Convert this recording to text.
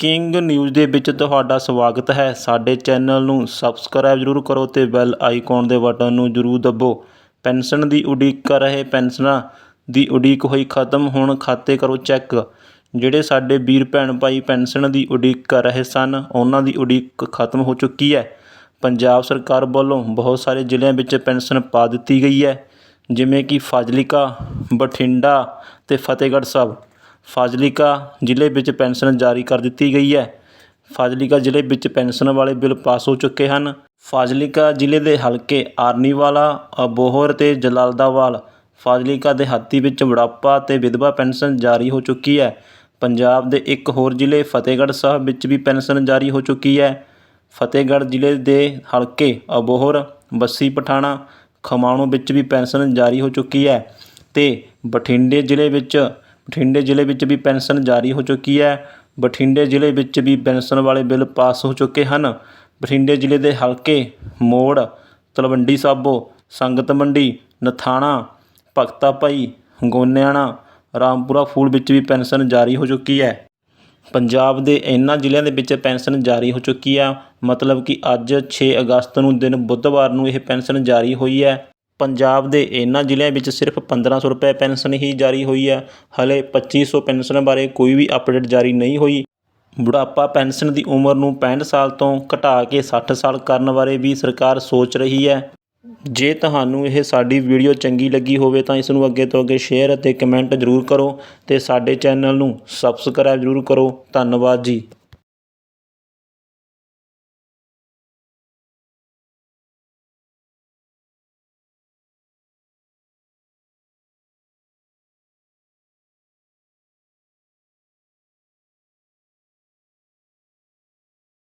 King news ਦੇ ਵਿੱਚ ਤੁਹਾਡਾ ਸਵਾਗਤ ਹੈ। ਸਾਡੇ ਚੈਨਲ ਨੂੰ ਸਬਸਕ੍ਰਾਈਬ ਜ਼ਰੂਰ ਕਰੋ ਤੇ ਬੈਲ ਆਈਕਨ ਦੇ ਬਟਨ ਨੂੰ ਜ਼ਰੂਰ ਦੱਬੋ। ਪੈਨਸ਼ਨ ਦੀ ਉਡੀਕ ਕਰ ਰਹੇ ਪੈਨਸ਼ਨਾਂ ਦੀ ਉਡੀਕ ਹੋਈ ਖਤਮ, ਹੁਣ ਖਾਤੇ ਕਰੋ ਚੈੱਕ। ਜਿਹੜੇ ਸਾਡੇ ਵੀਰ ਭੈਣ ਭਾਈ ਪੈਨਸ਼ਨ ਦੀ ਉਡੀਕ ਕਰ ਰਹੇ ਸਨ, ਉਹਨਾਂ ਦੀ ਉਡੀਕ ਖਤਮ ਹੋ ਚੁੱਕੀ ਹੈ। ਪੰਜਾਬ ਸਰਕਾਰ ਵੱਲੋਂ ਬਹੁਤ ਸਾਰੇ ਜ਼ਿਲ੍ਹਿਆਂ ਵਿੱਚ ਪੈਨਸ਼ਨ ਪਾ ਦਿੱਤੀ ਗਈ ਹੈ। ਜਿਵੇਂ ਕਿ ਫਾਜ਼ਿਲਕਾ, ਬਠਿੰਡਾ ਤੇ ਫਤਿਹਗੜ੍ਹ ਸਾਹਿਬ। ਫਾਜ਼ਿਲਕਾ ਜ਼ਿਲ੍ਹੇ ਵਿੱਚ ਪੈਨਸ਼ਨ ਜਾਰੀ ਕਰ ਦਿੱਤੀ ਗਈ ਹੈ। ਫਾਜ਼ਿਲਕਾ ਜ਼ਿਲ੍ਹੇ ਵਿੱਚ ਪੈਨਸ਼ਨ ਵਾਲੇ ਬਿੱਲ ਪਾਸ ਹੋ ਚੁੱਕੇ ਹਨ। ਫਾਜ਼ਿਲਕਾ ਜ਼ਿਲ੍ਹੇ ਦੇ ਹਲਕੇ ਆਰਨੀਵਾਲਾ, ਅਬੋਹਰ ਅਤੇ ਜਲਾਲਦਾਵਾਲ, ਫਾਜ਼ਿਲਕਾ ਦੇ ਹਾਤੀ ਵਿੱਚ ਬੁਢਾਪਾ ਅਤੇ ਵਿਧਵਾ ਪੈਨਸ਼ਨ ਜਾਰੀ ਹੋ ਚੁੱਕੀ ਹੈ। ਪੰਜਾਬ ਦੇ ਇੱਕ ਹੋਰ ਜ਼ਿਲ੍ਹੇ ਫਤਿਹਗੜ੍ਹ ਸਾਹਿਬ ਵਿੱਚ ਵੀ ਪੈਨਸ਼ਨ ਜਾਰੀ ਹੋ ਚੁੱਕੀ ਹੈ। ਫਤਿਹਗੜ੍ਹ ਜ਼ਿਲ੍ਹੇ ਦੇ ਹਲਕੇ ਅਬੋਹਰ, ਬੱਸੀ ਪਠਾਣਾ, ਖਮਾਣੋਂ ਵਿੱਚ ਵੀ ਪੈਨਸ਼ਨ ਜਾਰੀ ਹੋ ਚੁੱਕੀ ਹੈ ਅਤੇ ਬਠਿੰਡੇ ਜ਼ਿਲ੍ਹੇ ਵਿੱਚ ਬਠਿੰਡੇ ਜ਼ਿਲ੍ਹੇ ਵਿੱਚ ਵੀ ਪੈਨਸ਼ਨ ਜਾਰੀ ਹੋ ਚੁੱਕੀ ਹੈ। ਬਠਿੰਡੇ ਜ਼ਿਲ੍ਹੇ ਵਿੱਚ ਵੀ ਪੈਨਸ਼ਨ ਵਾਲੇ ਬਿੱਲ ਪਾਸ ਹੋ ਚੁੱਕੇ ਹਨ। ਬਠਿੰਡੇ ਜ਼ਿਲ੍ਹੇ ਦੇ ਹਲਕੇ ਮੋੜ, ਤਲਵੰਡੀ ਸਾਬੋ, ਸੰਗਤ ਮੰਡੀ, ਨਥਾਣਾ ਭਗਤਾ ਭਾਈ ਗੋਨਿਆਣਾ, ਰਾਮਪੁਰਾ ਫੂਲ ਵਿੱਚ ਵੀ ਪੈਨਸ਼ਨ ਜਾਰੀ ਹੋ ਚੁੱਕੀ ਹੈ। ਪੰਜਾਬ ਦੇ ਇਹਨਾਂ ਜ਼ਿਲ੍ਹਿਆਂ ਦੇ ਵਿੱਚ ਪੈਨਸ਼ਨ ਜਾਰੀ ਹੋ ਚੁੱਕੀ ਆ ਮਤਲਬ ਕਿ ਅੱਜ 6 ਅਗਸਤ ਨੂੰ ਦਿਨ ਬੁੱਧਵਾਰ ਨੂੰ ਇਹ ਪੈਨਸ਼ਨ ਜਾਰੀ ਹੋਈ ਹੈ। ਪੰਜਾਬ ਦੇ ਇਹਨਾਂ ਜ਼ਿਲ੍ਹਿਆਂ ਵਿੱਚ ਸਿਰਫ 1500 ਰੁਪਏ ਪੈਨਸ਼ਨ ਹੀ ਜਾਰੀ ਹੋਈ ਹੈ। ਹਾਲੇ ਪੱਚੀ ਸੌ ਪੈਨਸ਼ਨ ਬਾਰੇ ਕੋਈ ਵੀ ਅਪਡੇਟ ਜਾਰੀ ਨਹੀਂ ਹੋਈ। ਬੁਢਾਪਾ ਪੈਨਸ਼ਨ ਦੀ ਉਮਰ ਨੂੰ 65 ਸਾਲ ਤੋਂ ਘਟਾ ਕੇ 60 ਸਾਲ ਕਰਨ ਬਾਰੇ ਵੀ ਸਰਕਾਰ ਸੋਚ ਰਹੀ ਹੈ। ਜੇ ਤੁਹਾਨੂੰ ਇਹ ਸਾਡੀ ਵੀਡੀਓ ਚੰਗੀ ਲੱਗੀ ਹੋਵੇ ਤਾਂ ਇਸ ਨੂੰ ਅੱਗੇ ਤੋਂ ਅੱਗੇ ਸ਼ੇਅਰ ਅਤੇ ਕਮੈਂਟ ਜ਼ਰੂਰ ਕਰੋ ਤੇ ਸਾਡੇ ਚੈਨਲ ਨੂੰ ਸਬਸਕ੍ਰਾਈਬ ਜ਼ਰੂਰ ਕਰੋ। ਧੰਨਵਾਦ ਜੀ।